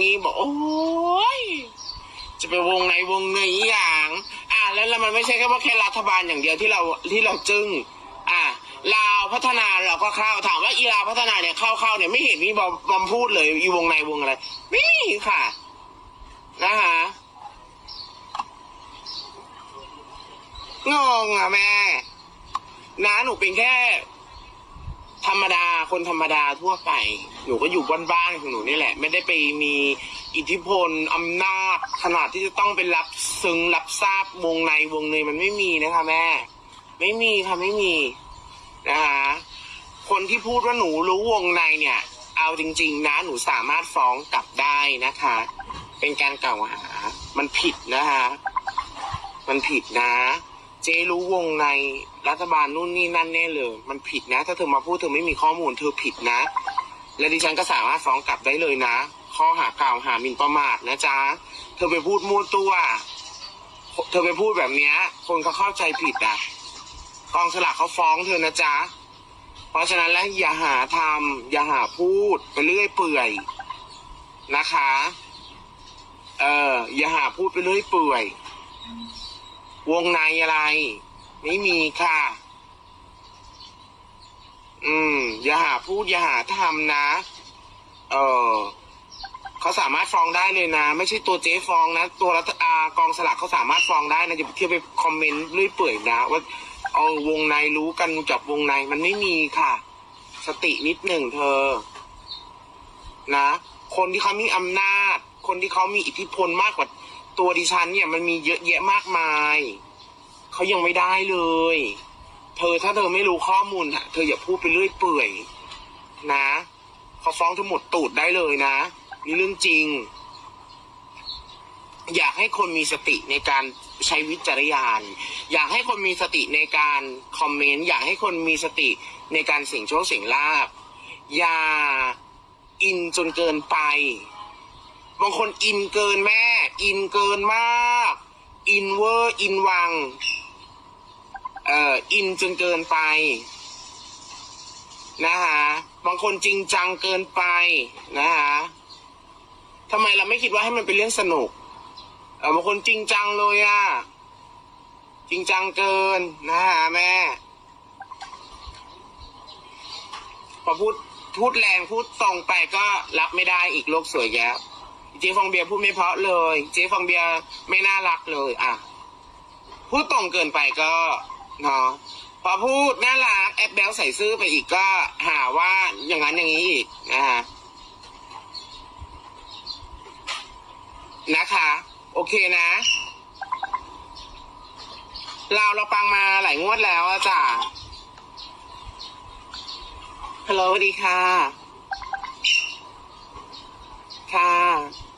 งี้บอกโอ้ยจะไปวงไหนวงไหนอย่าง อะแล้วมันไม่ใช่แค่ว่าแค่รัฐบาลอย่างเดียวที่เราที่เราจึงอะลาวพัฒนาเราก็เข้าถามว่าอีลาวพัฒนาเนี่ยเข้าเข้าเนี่ยไม่เห็นมีบอมบอมพูดเลยอีวงในวงอะไร ไม่มีค่ะนะคะงงอะแม่นะหนูเป็นแค่ คนธรรมดาทั่วไป หนูก็อยู่บ้านๆของหนูนี่แหละ ไม่ได้ไปมีอิทธิพลอำนาจขนาดที่จะต้องไปรับซึ้งรับทราบวงในวงในมันไม่มีนะคะแม่ ไม่มีค่ะไม่มีนะคะคนที่พูดว่าหนูรู้วงในเนี่ย เอาจริง ๆ นะ หนูสามารถฟ้องกลับได้นะคะ เป็นการกล่าวหา มันผิดนะคะ มันผิดนะ เจ๊รู้วงในรัฐบาลนู่นนี่นั่นแน่เลย มันผิดนะ ถ้าเธอมาพูดเธอไม่มีข้อมูลเธอผิดนะ และดิฉันก็สามารถฟ้องกลับได้เลยนะ ข้อหากล่าวหาหมิ่นประมาทนะจ๊ะ เธอไปพูดมั่วตัว เธอไปพูดแบบเนี้ย คนเขาเข้าใจผิดอะกองสลากเขาฟ้องเธอนะจ๊ะ เพราะฉะนั้นแล้วอย่าหาทำอย่าหาพูดไปเรื่อยเปื่อยนะคะ เอออย่าหาพูดไปเรื่อยเปื่อย วงในอะไร ไม่มีค่ะ อืม อย่าหาพูดอย่าหาทำนะ เออเขาสามารถฟ้องได้เลยนะ ไม่ใช่ตัวเจ๊ฟ้องนะ ตัวรัฐอากองสลากเขาสามารถฟ้องได้นะอย่าไปเที่ยวไปคอมเมนต์เรื่อยเปื่อยนะว่าเอาวงในรู้กันจับวงในมันไม่มีค่ะ สตินิดหนึ่งเธอ นะ คนที่เขามีอำนาจ คนที่เขามีอิทธิพลมากกว่า ตัวดิฉันเนี่ยมันมีเยอะแยะมากมาย เขายังไม่ได้เลย เธอถ้าเธอไม่รู้ข้อมูลอะเธออย่าพูดไปเรื่อยเปื่อย นะเขาฟ้องเธอหมดตูดได้เลยนะนี่เรื่องจริง อยากให้คนมีสติในการใช้วิจารณญาณอยากให้คนมีสติในการคอมเมนต์อยากให้คนมีสติในการเสี่ยงโชคเสี่ยงลาบอย่าอินจนเกินไป บางคนอินเกินแม่ อินเกินมาก อินเวอร์ อินวัง เอ่อ อินจนเกินไป นะคะบางคนจริงจังเกินไปนะคะทำไมเราไม่คิดว่าให้มันเป็นเรื่องสนุกเออบางคนจริงจังเลยอะจริงจังเกินนะคะแม่พอพูดพูดแรงพูดตรงไปก็รับไม่ได้อีกโลกสวยแยะ เจ๊ฟองเบียร์พูดไม่เพราะเลย เจ๊ฟองเบียร์ไม่น่ารักเลยอะพูดตรงเกินไปก็เนาะพอพูดน่ารักแอปแบลใส่ซื่อไปอีกก็หาว่าอย่างนั้นอย่างนี้อีกนะคะนะคะ โอเคนะเราเราปังมาหลายงวดแล้วอะจ้ะฮัลโหลสวัสดีค่ะ ค่ะ